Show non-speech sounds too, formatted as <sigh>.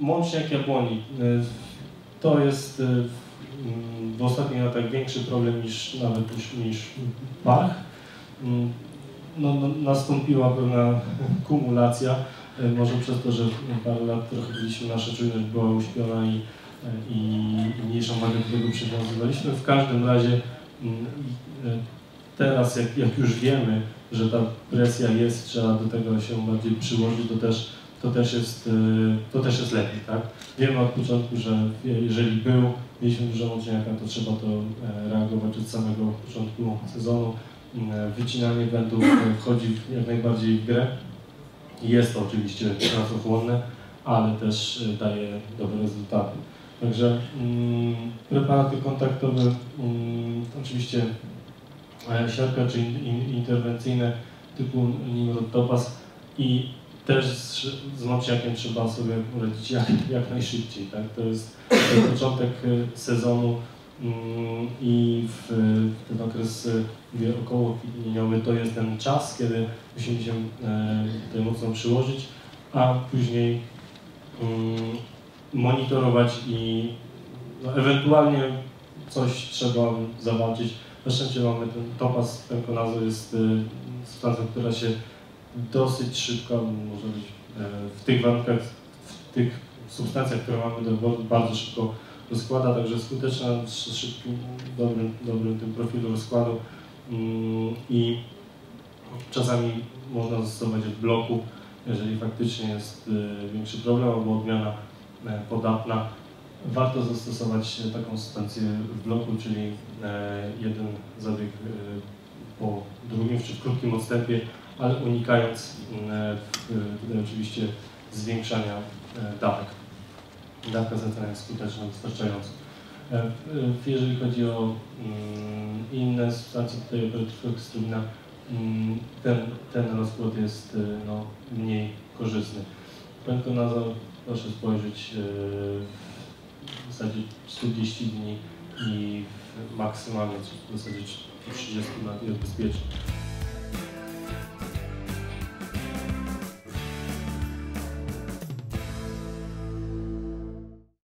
Mączniak jabłoni. To jest w ostatnich latach większy problem niż nawet niż, niż parch. No, no, nastąpiła pewna <laughs> kumulacja, może przez to, że parę lat trochę byliśmy, nasza czujność była uśpiona i, i, mniejszą wagę do tego przywiązywaliśmy. W każdym razie teraz, jak, jak już wiemy, że ta presja jest, trzeba do tego się bardziej przyłożyć, to też, to też, jest, to też jest lepiej, tak? Wiemy od początku, że jeżeli był, mieliśmy dużo mocniaka, to trzeba to reagować od samego początku sezonu. Wycinanie wędów wchodzi jak najbardziej w grę. Jest to oczywiście pracochłonne, ale też daje dobre rezultaty. Także mm, preparaty kontaktowe, mm, oczywiście siatka czy in, interwencyjne typu Nimrod Topaz i też z, z trzeba sobie poradzić jak, jak najszybciej. Tak? To jest początek sezonu mm, i w, ten okres mówię, około kwitnieniowy to jest ten czas, kiedy musimy się e, tutaj mocno przyłożyć, a później mm, monitorować i no, ewentualnie coś trzeba zawalczyć na szczęście mamy ten topaz penkonazu jest y, substancją, która się dosyć szybko, może być e, w tych warunkach, w tych substancjach, które mamy do bardzo szybko rozkłada, także skuteczna, z szybkim, dobrym, dobrym tym profilu rozkładu. Mm, i czasami można zastosować w bloku, jeżeli faktycznie jest y, większy problem albo odmiana e, podatna, warto zastosować taką substancję w bloku, czyli e, jeden zabieg e, po drugim, czy w krótkim odstępie, ale unikając e, tutaj oczywiście zwiększania dawek. Dawka zatrania jest skuteczna, wystarczająca. Jeżeli chodzi o mm, inne substancje, tutaj operatyfloksystrubina, mm, ten, ten rozkład jest no, mniej korzystny. Pentonazol, proszę spojrzeć w zasadzie 40 dni i maksymalnie w zasadzie 30 lat jest.